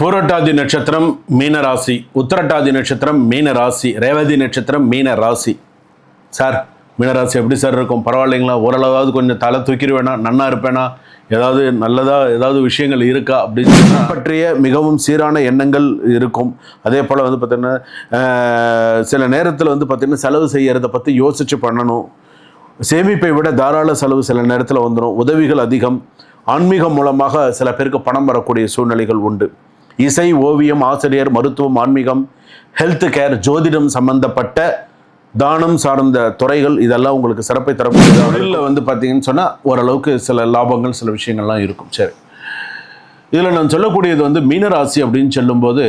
பூரட்டாதி நட்சத்திரம் மீன ராசி உத்திரட்டாதி நட்சத்திரம் மீன ராசி ரேவதி நட்சத்திரம் மீன ராசி சார் மீனராசி எப்படி சார் இருக்கும்? பரவாயில்லைங்களா? ஓரளவாவது கொஞ்சம் தலை தூக்கிடுவேனா? நன்னா இருப்பேனா? ஏதாவது நல்லதாக ஏதாவது விஷயங்கள் இருக்கா? அப்படின்னு பற்றிய மிகவும் சீரான எண்ணங்கள் இருக்கும். அதே போல் வந்து பார்த்திங்கன்னா சில நேரத்தில் வந்து பார்த்திங்கன்னா செலவு செய்யறதை பற்றி யோசித்து பண்ணணும். சேமிப்பை விட தாராள செலவு சில நேரத்தில் வந்துடும் உதவிகள் அதிகம். ஆன்மீகம் மூலமாக சில பேருக்கு பணம் வரக்கூடிய சூழ்நிலைகள் உண்டு. இசை ஓவியம் ஆசிரியர் மருத்துவம் ஆன்மீகம் ஹெல்த் கேர் ஜோதிடம் சம்பந்தப்பட்ட தானம் சார்ந்த துறைகள் இதெல்லாம் உங்களுக்கு சிறப்பை தரக்கூடிய தொழிலில் வந்து பார்த்தீங்கன்னு சொன்னால் ஓரளவுக்கு சில லாபங்கள் சில விஷயங்கள்லாம் இருக்கும். சரி. இதில் நான் சொல்லக்கூடியது வந்து மீனராசி அப்படின்னு சொல்லும்போது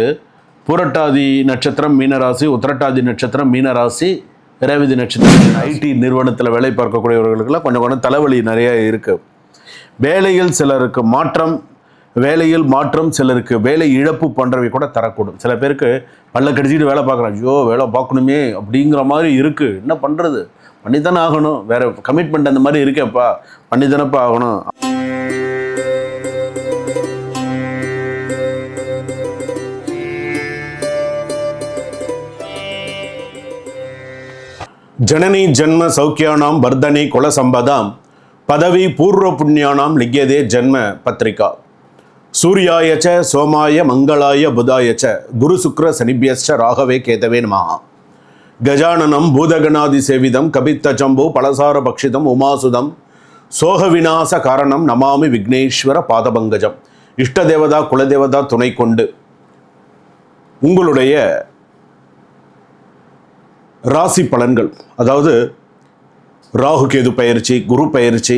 புரட்டாதி நட்சத்திரம் மீனராசி உத்திரட்டாதி நட்சத்திரம் மீனராசி ரேவதி நட்சத்திரம் ஐடி நிறுவனத்தில் வேலை பார்க்கக்கூடியவர்களுக்கெல்லாம் கொஞ்சம் கொஞ்சம் தலைவலி நிறைய இருக்குது வேலையில் சிலருக்கு மாற்றம் வேலையில் மாற்றம் சிலருக்கு வேலை இழப்பு போன்றவை கூட தரக்கூடும். சில பேருக்கு பல்ல கடிச்சிட்டு வேலை பார்க்குறான் ஐயோ வேலை பார்க்கணுமே அப்படிங்கிற மாதிரி இருக்குது என்ன பண்ணுறது பண்ணித்தானே ஆகணும். வேறு கமிட்மெண்ட் அந்த மாதிரி இருக்கேப்பா பண்ணித்தானப்பா ஆகணும். ஜனனி ஜென்ம சௌக்கியானாம் வர்தனி குலசம்பதாம் பதவி பூர்வ புண்ணியானாம் லிக்கியதே ஜன்ம பத்திரிகா. சூரியாய ச சோமாய மங்களாய புதாய ச குரு சுக்ர சனிபியஸ்ச ராகவே கேதவே நமஹ கஜானனம் பூதகணாதி சேவிதம் கபித்த ஜம்பு பலசார பக்ஷிதம் உமாசுதம் சோக விநாச காரணம் நமாமி விக்னேஸ்வர பாதபங்கஜம். இஷ்ட தேவதா குலதேவதா துணை கொண்டு. உங்களுடைய ராசி பலன்கள் அதாவது ராகு கேது பயிற்சி குரு பயிற்சி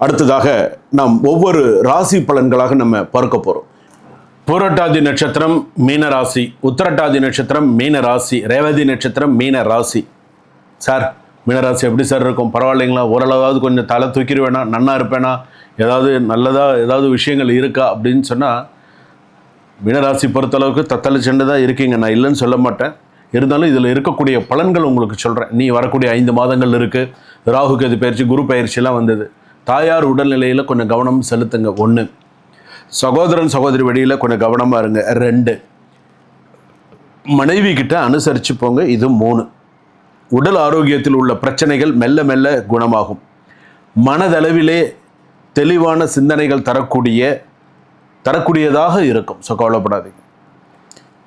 அடுத்ததாக நாம் ஒவ்வொரு ராசி பலன்களாக நம்ம பார்க்க போகிறோம் பூரட்டாதி நட்சத்திரம் மீன ராசி உத்திரட்டாதி நட்சத்திரம் மீன ராசி ரேவதி நட்சத்திரம் மீன ராசி. சார் மீனராசி எப்படி சார் இருக்கும்? பரவாயில்லைங்களா? ஓரளவாவது கொஞ்சம் தலை தூக்கிடுவேனா? நன்னா இருப்பேனா? ஏதாவது நல்லதாக ஏதாவது விஷயங்கள் இருக்கா? அப்படின்னு சொன்னால் மீனராசி பொறுத்தளவுக்கு தத்தலை சென்று தான் இருக்கீங்க. நான் இல்லைன்னு சொல்ல மாட்டேன். இருந்தாலும் இதில் இருக்கக்கூடிய பலன்கள் உங்களுக்கு சொல்கிறேன் நீ வரக்கூடிய ஐந்து மாதங்கள் இருக்குது ராகு கேது பயிற்சி குரு பயிற்சியெலாம் வந்தது. தாயார் உடல்நிலையில் கொஞ்சம் கவனம் செலுத்துங்க. ஒன்று சகோதரன் சகோதரி வழியில் கொஞ்சம் கவனமாக இருங்க. ரெண்டு. மனைவி கிட்ட அனுசரித்து போங்க. இது மூணு. உடல் ஆரோக்கியத்தில் உள்ள பிரச்சனைகள் மெல்ல மெல்ல குணமாகும். மனதளவிலே தெளிவான சிந்தனைகள் தரக்கூடிய தரக்கூடியதாக இருக்கும். ஸோ கவலைப்படாதீங்க.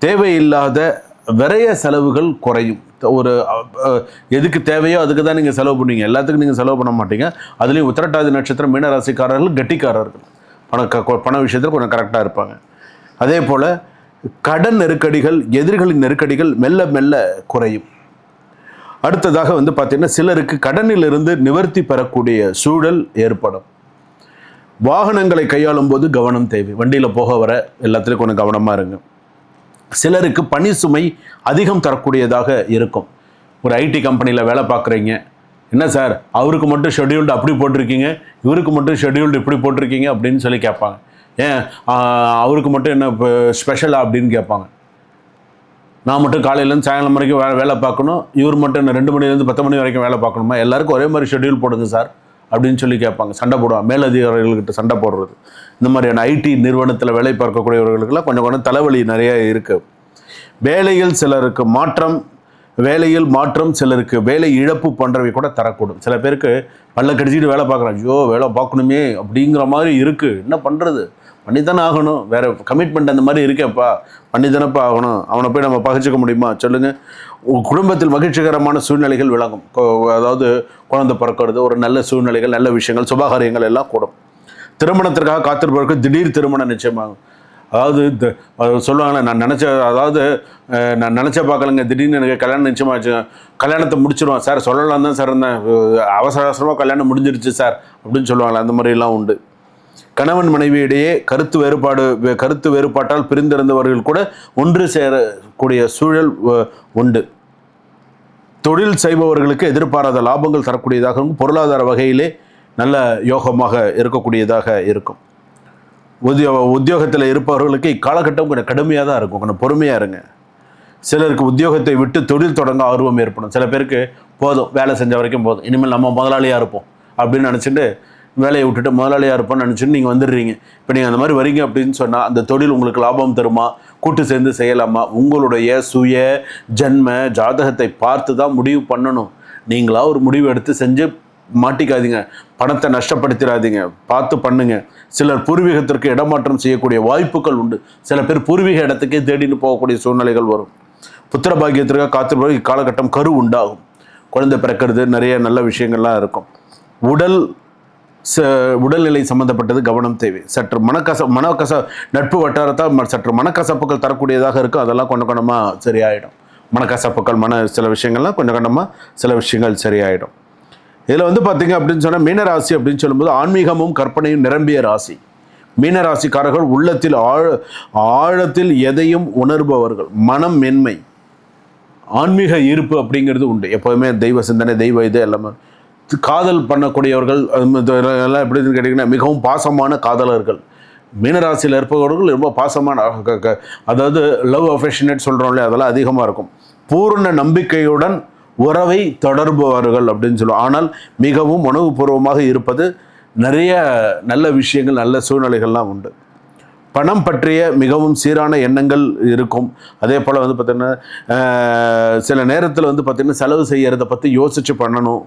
தேவையில்லாத விரைய செலவுகள் குறையும். ஒரு எதுக்கு தேவையோ அதுக்கு தான் நீங்கள் செலவு பண்ணுவீங்க. எல்லாத்துக்கும் நீங்கள் செலவு பண்ண மாட்டீங்க. அதுலேயும் உத்திரட்டாதி நட்சத்திரம் மீனராசிக்காரர்கள் கெட்டிக்காரர்கள். பண பண விஷயத்தில் கொஞ்சம் கரெக்டாக இருப்பாங்க. அதே போல் கடன் நெருக்கடிகள் எதிரிகளின் நெருக்கடிகள் மெல்ல மெல்ல குறையும். அடுத்ததாக வந்து பார்த்தீங்கன்னா சிலருக்கு கடனிலிருந்து நிவர்த்தி பெறக்கூடிய சூழல் ஏற்படும். வாகனங்களை கையாளும் போது கவனம் தேவை. வண்டியில் போக வர எல்லாத்துலேயும் கொஞ்சம் கவனமாக இருங்க. சிலருக்கு பணி சுமை அதிகம் தரக்கூடியதாக இருக்கும். ஒரு ஐடி கம்பெனியில் வேலை பார்க்குறீங்க. என்ன சார் அவருக்கு மட்டும் ஷெட்யூல்டு அப்படி போட்டிருக்கீங்க? இவருக்கு மட்டும் ஷெட்யூல்டு இப்படி போட்டிருக்கீங்க அப்படின்னு சொல்லி கேட்பாங்க. ஏன்? அவருக்கு மட்டும் என்ன இப்போ ஸ்பெஷலாக அப்படின்னு கேட்பாங்க. நான் மட்டும் காலையிலேருந்து சாயங்காலம் வரைக்கும் வேலை வேலை பார்க்கணும். இவர் மட்டும் என்ன ரெண்டு மணிலேருந்து பத்து மணி வரைக்கும் வேலை பார்க்கணுமா? எல்லாருக்கும் ஒரே மாதிரி ஷெட்யூல் போடுங்க சார். அப்படின்னு சொல்லி கேட்பாங்க. சண்டை போடுவாங்க மேலதிகாரிகள்கிட்ட சண்டை போடுறது. இந்த மாதிரியான ஐடி நிறுவனத்தில் வேலை பார்க்கக்கூடியவர்களுக்கெல்லாம் கொஞ்சம் கொஞ்சம் தலைவலி நிறைய இருக்குது வேலையில் சிலருக்கு மாற்றம் வேலையில் மாற்றம் சிலருக்கு வேலை இழப்பு போன்றவை கூட தரக்கூடும். சில பேருக்கு பல்ல கடிச்சிட்டு வேலை பார்க்குறான் ஐயோ வேலை பார்க்கணுமே அப்படிங்கிற மாதிரி இருக்குது என்ன பண்ணுறது பண்ணித்தானே ஆகணும் வேறு கமிட்மெண்ட் அந்த மாதிரி இருக்கேப்பா. பண்ணித்தானப்பா ஆகணும். அவனை போய் நம்ம பகிச்சுக்க முடியுமா? சொல்லுங்கள் உங்க குடும்பத்தில் மகிழ்ச்சிகரமான சூழ்நிலைகள் விளங்கும். அதாவது குழந்தை பிறக்கிறது ஒரு நல்ல சூழ்நிலைகள் நல்ல விஷயங்கள் சுபகாரியங்கள் எல்லாம் கூடும். திருமணத்திற்காக காத்திருப்பவருக்கு திடீர் திருமணம் நிச்சயமாகும். அதாவது த- சொல்லுவாங்களே நான் நினச்ச அதாவது நான் நினச்ச பார்க்கலங்க. திடீர்னு எனக்கு கல்யாணம் நிச்சயமாச்சு. கல்யாணத்தை முடிச்சிடுவான் சார் சொல்லலாம் தான் சார் இருந்தேன். அவசர அவசரமாக கல்யாணம் முடிஞ்சிருச்சு சார் அப்படின்னு சொல்லுவாங்களே அந்த மாதிரிலாம் உண்டு. கணவன் மனைவியிடையே கருத்து வேறுபாடு வே- கருத்து வேறுபாட்டால் பிரிந்திருந்தவர்கள் கூட ஒன்று சேரக்கூடிய சூழல் உண்டு. தொழில் செய்பவர்களுக்கு எதிர்பாராத லாபங்கள் தரக்கூடியதாகவும் பொருளாதார வகையிலே நல்ல யோகமாக இருக்கக்கூடியதாக இருக்கும். உத்தியோ உத்தியோகத்தில் இருப்பவர்களுக்கு இக்காலகட்டம் கொஞ்சம் கடுமையாக தான் இருக்கும். கொஞ்சம் பொறுமையாக இருங்க. சிலருக்கு உத்தியோகத்தை விட்டு தொழில் தொடங்க ஆர்வம் ஏற்படும். சில பேருக்கு போதும் வேலை செஞ்ச வரைக்கும் போதும். இனிமேல் நம்ம முதலாளியாக இருப்போம் அப்படின்னு நினச்சிட்டு வேலையை விட்டுட்டு முதலாளியாக இருப்போம்னு நினச்சிட்டு நீங்கள் வந்துடுறீங்க. இப்போ நீங்கள் அந்த மாதிரி வரீங்க அப்படின்னு சொன்னால் அந்த தொழில் உங்களுக்கு லாபம் தருமா? கூட்டு சேர்ந்து செய்யலாமா? உங்களுடைய சுய ஜன்ம ஜாதகத்தை பார்த்து தான் முடிவு பண்ணணும். நீங்களாக ஒரு முடிவு எடுத்து செஞ்சு மாட்டிக்காதீங்க. பணத்தை நஷ்டப்படுத்திடாதீங்க. பார்த்து பண்ணுங்க. சிலர் பூர்வீகத்திற்கு இடமாற்றம் செய்யக்கூடிய வாய்ப்புகள் உண்டு. சில பேர் பூர்வீக இடத்துக்கே தேடின்னு போகக்கூடிய சூழ்நிலைகள் வரும். புத்திர பாக்கியத்திற்காக காத்திருப்பது இக்காலகட்டம் கரு உண்டாகும் குழந்தை பிறக்கிறது நிறைய நல்ல விஷயங்கள்லாம் இருக்கும். உடல் உடல்நிலை சம்பந்தப்பட்டது கவனம் தேவை. சற்று மனக்கச மனக்கச நட்பு வட்டாரத்தால் ம- சற்று மனக்கசப்புகள் தரக்கூடியதாக இருக்கும் அதெல்லாம் கொஞ்சம் கொஞ்சமாக சரியாயிடும். மனக்கசப்புகள் மன சில விஷயங்கள்லாம் கொஞ்சம் கொஞ்சமாக சில விஷயங்கள் சரியாயிடும். இதில் வந்து பார்த்தீங்க அப்படின்னு சொன்னால் மீனராசி அப்படின்னு சொல்லும்போது ஆன்மீகமும் கற்பனையும் நிரம்பிய ராசி. மீனராசிக்காரர்கள் உள்ளத்தில் ஆழ ஆழத்தில் எதையும் உணர்பவர்கள். மனம் மென்மை. ஆன்மீக ஈர்ப்பு அப்படிங்கிறது உண்டு. எப்போதுமே தெய்வ சிந்தனை தெய்வ இது எல்லாமே. காதல் பண்ணக்கூடியவர்கள் எல்லாம் எப்படின்னு கேட்டிங்கன்னா மிகவும் பாசமான காதலர்கள். மீனராசியில் இருப்பவர்கள் ரொம்ப பாசமான அதாவது லவ் அஃபெஷனேட் சொல்கிறோம்ல அதெல்லாம் அதிகமாக இருக்கும். பூர்ண நம்பிக்கையுடன் உறவை தொடர்பவர்கள் அப்படின்னு சொல்லுவோம். ஆனால் மிகவும் உணவுபூர்வமாக இருப்பது நிறைய நல்ல விஷயங்கள் நல்ல சூழ்நிலைகள்லாம் உண்டு. பணம் பற்றிய மிகவும் சீரான எண்ணங்கள் இருக்கும். அதே போல் வந்து பார்த்திங்கன்னா சில நேரத்தில் வந்து பார்த்திங்கன்னா செலவு செய்கிறத பற்றி யோசித்து பண்ணணும்.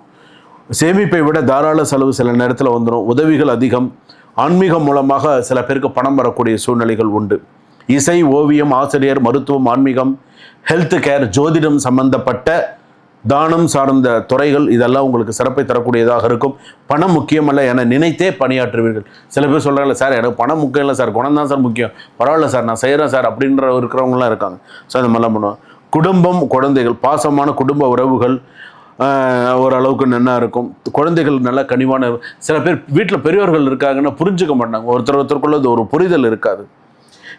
சேமிப்பை விட தாராள செலவு சில நேரத்தில் வந்துடும் உதவிகள் அதிகம். ஆன்மீகம் மூலமாக சில பேருக்கு பணம் வரக்கூடிய சூழ்நிலைகள் உண்டு. இசை ஓவியம் ஆசிரியர் மருத்துவம் ஆன்மீகம் ஹெல்த் கேர் ஜோதிடம் சம்பந்தப்பட்ட தானம் சார்ந்த துறைகள் இதெல்லாம் உங்களுக்கு சிறப்பை தரக்கூடியதாக இருக்கும். பணம் முக்கியமல்ல என நினைத்தே பணியாற்றுவீர்கள். சில பேர் சொல்கிறாங்கல்ல சார் எனக்கு பணம் முக்கியம் இல்லை சார். குணம் தான் சார் முக்கியம். பரவாயில்ல சார் நான் செய்கிறேன் சார். அப்படின்ற இருக்கிறவங்களாம் இருக்காங்க. ஸோ அந்த மாதிரிலாம் பண்ணுவோம். குடும்பம் குழந்தைகள் பாசமான குடும்ப உறவுகள் ஓரளவுக்கு நல்லா இருக்கும். குழந்தைகள் நல்லா கனிவான சில பேர் வீட்டில் பெரியவர்கள் இருக்காங்கன்னா புரிஞ்சுக்க மாட்டாங்க. ஒருத்தர் ஒருத்தருக்குள்ள அது ஒரு புரிதல் இருக்காது.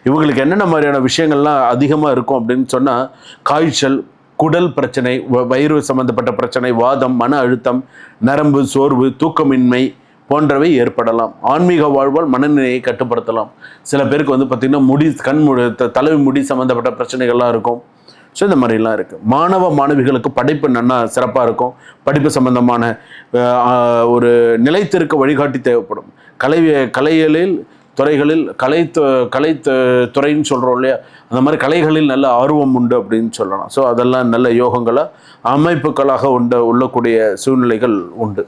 இவங்களுக்கு என்னென்ன மாதிரியான விஷயங்கள்லாம் அதிகமாக இருக்கும் அப்படின்னு சொன்னால் காய்ச்சல் குடல் பிரச்சனை வ- வயிறு சம்பந்தப்பட்ட பிரச்சனை வாதம் மன அழுத்தம் நரம்பு சோர்வு தூக்கமின்மை போன்றவை ஏற்படலாம். ஆன்மீக வாழ்வால் மனநிலையை கட்டுப்படுத்தலாம். சில பேருக்கு வந்து பார்த்திங்கன்னா முடி கண் முடி த- முடி சம்மந்தப்பட்ட பிரச்சனைகள்லாம் இருக்கும். ஸோ இந்த மாதிரிலாம் இருக்குது மாணவ மாணவிகளுக்கு படிப்பு நன்னா சிறப்பாக இருக்கும். படிப்பு சம்பந்தமான ஒரு நிலைத்திருக்க வழிகாட்டி தேவைப்படும். கலை கலைகளில் துறைகளில் கலை கலை துறைன்னு சொல்கிறோம் இல்லையா? அந்த மாதிரி கலைகளில் நல்ல ஆர்வம் உண்டு அப்படின்னு சொல்லலாம். ஸோ அதெல்லாம் நல்ல யோகங்களாக அமைப்புகளாக உண்டு உள்ளக்கூடிய சூழ்நிலைகள் உண்டு.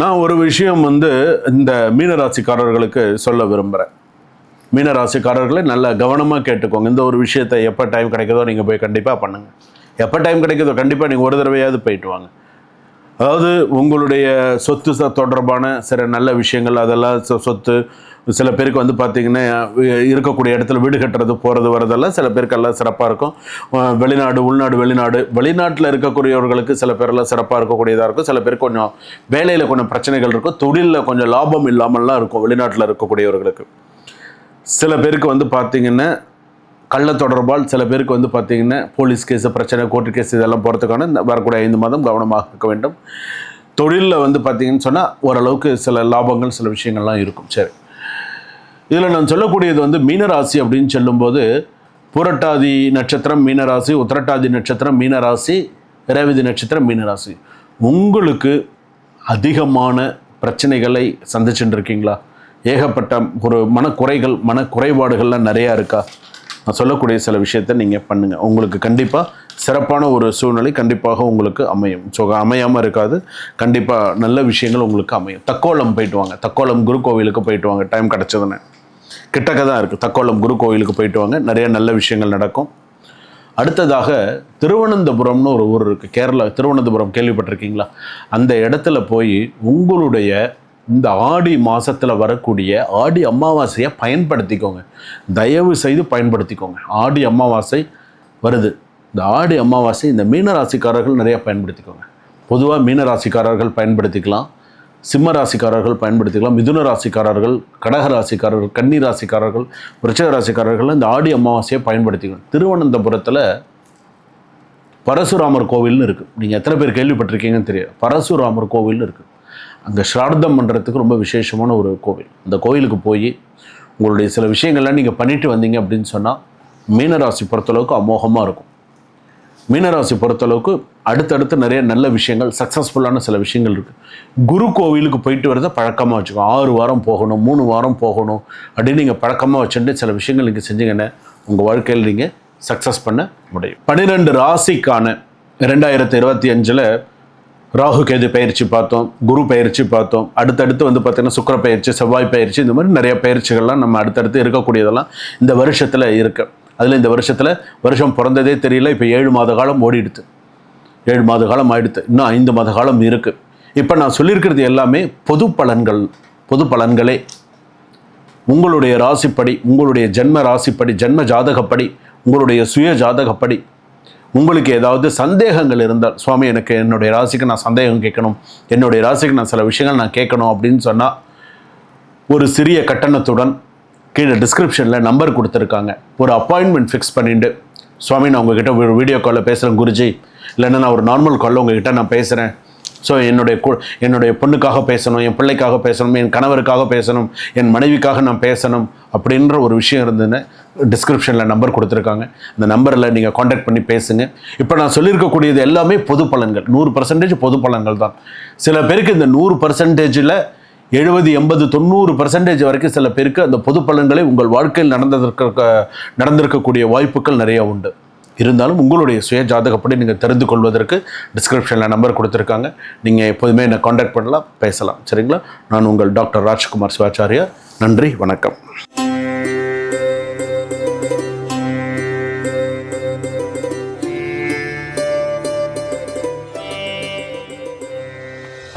நான் ஒரு விஷயம் வந்து இந்த மீனராசிக்காரர்களுக்கு சொல்ல விரும்புகிறேன் மீனராசிக்காரர்களை நல்ல கவனமாக கேட்டுக்கோங்க. இந்த ஒரு விஷயத்தை எப்போ டைம் கிடைக்குதோ நீங்கள் போய் கண்டிப்பாக பண்ணுங்கள் எப்போ டைம் கிடைக்குதோ கண்டிப்பாக நீங்கள் ஒரு தடவையாவது போயிட்டு வாங்க. அதாவது உங்களுடைய சொத்து ச- தொடர்பான சில நல்ல விஷயங்கள் அதெல்லாம் சொ- சொத்து சில பேருக்கு வந்து பார்த்திங்கன்னா இருக்கக்கூடிய இடத்துல வீடு கட்டுறது போகிறது வரதெல்லாம் சில பேருக்கு எல்லாம் சிறப்பாக இருக்கும் வெளிநாடு உள்நாடு வெளிநாடு வெளிநாட்டில் இருக்கக்கூடியவர்களுக்கு சில பேரெல்லாம் சிறப்பாக இருக்கக்கூடியதாக இருக்கும். சில பேருக்கு கொஞ்சம் வேலையில் கொஞ்சம் பிரச்சனைகள் இருக்கும். தொழிலில் கொஞ்சம் லாபம் இல்லாமல்லாம் இருக்கும் வெளிநாட்டில் இருக்கக்கூடியவர்களுக்கு. சில பேருக்கு வந்து பார்த்தீங்கன்னா கள்ள தொடர்பால் சில பேருக்கு வந்து பார்த்தீங்கன்னா போலீஸ் கேஸு பிரச்சனை கோர்ட்டு கேஸ் இதெல்லாம் போகிறதுக்கான இந்த வரக்கூடிய ஐந்து மாதம் கவனமாக இருக்க வேண்டும். தொழிலில் வந்து பார்த்தீங்கன்னு சொன்னால் ஓரளவுக்கு சில லாபங்கள் சில விஷயங்கள்லாம் இருக்கும். சரி. இதில் நான் சொல்லக்கூடியது வந்து மீனராசி அப்படின்னு சொல்லும்போது புரட்டாதி நட்சத்திரம் மீனராசி உத்திரட்டாதி நட்சத்திரம் மீனராசி ரேவதி நட்சத்திரம் மீனராசி. உங்களுக்கு அதிகமான பிரச்சனைகளை சந்திச்சுட்டு இருக்கீங்களா? ஏகப்பட்ட ஒரு மனக்குறைகள் மனக்குறைபாடுகள்லாம் நிறையா இருக்கா? நான் சொல்லக்கூடிய சில விஷயத்தை நீங்கள் பண்ணுங்கள் உங்களுக்கு கண்டிப்பாக சிறப்பான ஒரு சூழ்நிலை கண்டிப்பாக உங்களுக்கு அமையும். ஸோ அமையாமல் இருக்காது. கண்டிப்பாக நல்ல விஷயங்கள் உங்களுக்கு அமையும். தக்கோலம் போயிட்டு வாங்க. தக்கோலம் குரு கோவிலுக்கு போயிட்டு வாங்க. டைம் கிடச்சதுன்னு. கிட்டக்க தான் இருக்குது தக்கோலம் குரு கோவிலுக்கு போயிட்டு வாங்க. நிறைய நல்ல விஷயங்கள் நடக்கும். அடுத்ததாக திருவனந்தபுரம்னு ஒரு ஊர் இருக்குது கேரளா திருவனந்தபுரம் கேள்விப்பட்டிருக்கீங்களா? அந்த இடத்துல போய் உங்களுடைய இந்த ஆடி மாதத்தில் வரக்கூடிய ஆடி அமாவாசையை பயன்படுத்திக்கோங்க. தயவு செய்து பயன்படுத்திக்கோங்க. ஆடி அமாவாசை வருது. இந்த ஆடி அமாவாசை இந்த மீனராசிக்காரர்கள் நிறையா பயன்படுத்திக்கோங்க. பொதுவாக மீனராசிக்காரர்கள் பயன்படுத்திக்கலாம். சிம்ம ராசிக்காரர்கள் பயன்படுத்திக்கலாம். மிதுன ராசிக்காரர்கள் கடக ராசிக்காரர்கள் கன்னி ராசிக்காரர்கள் விருச்சக ராசிக்காரர்கள் இந்த ஆடி அமாவாசையை பயன்படுத்திக்கணும் திருவனந்தபுரத்தில் பரசுராமர் கோவில்னு இருக்குது நீங்கள் எத்தனை பேர் கேள்விப்பட்டிருக்கீங்கன்னு தெரியும் பரசுராமர் கோவில்னு இருக்குது அங்கே ஸ்ரார்த்தம் பண்ணுறதுக்கு ரொம்ப விசேஷமான ஒரு கோவில். அந்த கோவிலுக்கு போய் உங்களுடைய சில விஷயங்கள்லாம் நீங்கள் பண்ணிட்டு வந்தீங்க அப்படின்னு சொன்னால் மீனராசி பொறுத்தளவுக்கு அமோகமாக இருக்கும். மீனராசி பொறுத்தளவுக்கு அடுத்தடுத்து நிறைய நல்ல விஷயங்கள் சக்ஸஸ்ஃபுல்லான சில விஷயங்கள் இருக்குது குரு கோவிலுக்கு போயிட்டு வரதை பழக்கமாக வச்சுக்கோங்க ஆறு வாரம் போகணும் மூணு வாரம் போகணும் அப்படின்னு நீங்கள் பழக்கமாக வச்சுட்டு சில விஷயங்கள் நீங்கள் செஞ்சீங்கன்னா உங்கள் வாழ்க்கையில் நீங்கள் சக்ஸஸ் பண்ண முடியும். பன்னிரெண்டு ராசிக்கான ரெண்டாயிரத்தி இருபத்தி அஞ்சில் ராகு கேது பயிற்சி பார்த்தோம் குரு பயிற்சி பார்த்தோம். அடுத்தடுத்து வந்து பார்த்தீங்கன்னா சுக்கர பயிற்சி செவ்வாய் பயிற்சி இந்த மாதிரி நிறைய பயிற்சிகள்லாம் நம்ம அடுத்தடுத்து இருக்கக்கூடியதெல்லாம் இந்த வருஷத்தில் இருக்கு. அதில் இந்த வருஷத்தில் வருஷம் பிறந்ததே தெரியல இப்போ ஏழு மாத காலம் ஓடிடுது ஏழு மாத காலம் ஆயிடுத்து. இன்னும் ஐந்து மாத காலம் இருக்குது இப்போ நான் சொல்லியிருக்கிறது எல்லாமே பொது பலன்கள் பொது பலன்களே. உங்களுடைய ராசிப்படி உங்களுடைய ஜென்ம ராசிப்படி ஜென்ம ஜாதகப்படி உங்களுடைய சுய ஜாதகப்படி உங்களுக்கு ஏதாவது சந்தேகங்கள் இருந்தால் சுவாமி எனக்கு என்னுடைய ராசிக்கு நான் சந்தேகம் கேட்கணும். என்னுடைய ராசிக்கு நான் சில விஷயங்கள் நான் கேட்கணும் அப்படின்னு சொன்னால் ஒரு சிறிய கட்டணத்துடன் கீழே டிஸ்கிரிப்ஷனில் நம்பர் கொடுத்துருக்காங்க. ஒரு அப்பாயின்மெண்ட் ஃபிக்ஸ் பண்ணிட்டு சுவாமி நான் உங்ககிட்ட ஒரு வீடியோ காலில் பேசுகிறேன் குருஜி. இல்லைன்னா நான் ஒரு நார்மல் காலில் உங்ககிட்ட நான் பேசுகிறேன் ஸோ என்னுடைய கு என்னுடைய பொண்ணுக்காக பேசணும் என் பிள்ளைக்காக பேசணும் என் கணவருக்காக பேசணும் என் மனைவிக்காக நான் பேசணும் அப்படின்ற ஒரு விஷயம் இருந்ததுன்னு டிஸ்கிரிப்ஷனில் நம்பர் கொடுத்துருக்காங்க. அந்த நம்பரில் நீங்கள் காண்டாக்ட் பண்ணி பேசுங்க. இப்போ நான் சொல்லியிருக்கக்கூடியது எல்லாமே பொது பலன்கள். நூறு பர்சன்டேஜ் பொது பலன்கள் தான். சில பேருக்கு இந்த நூறு பர்சன்டேஜில் எழுபது எண்பது தொண்ணூறு பர்சன்டேஜ் வரைக்கும் சில பேருக்கு அந்த பொது பலன்களை உங்கள் வாழ்க்கையில் நடந்ததற்கு நடந்திருக்கக்கூடிய வாய்ப்புகள் நிறைய உண்டு. இருந்தாலும் உங்களுடைய சுய ஜாதகப்படி நீங்கள் தெரிந்து கொள்வதற்கு டிஸ்கிரிப்ஷனில் நம்பர் கொடுத்துருக்காங்க. நீங்கள் எப்போதுமே என்னை காண்டாக்ட் பண்ணலாம் பேசலாம். சரிங்களா? நான் உங்கள் டாக்டர் ராஜ்குமார் சிவாச்சாரியா நன்றி வணக்கம்.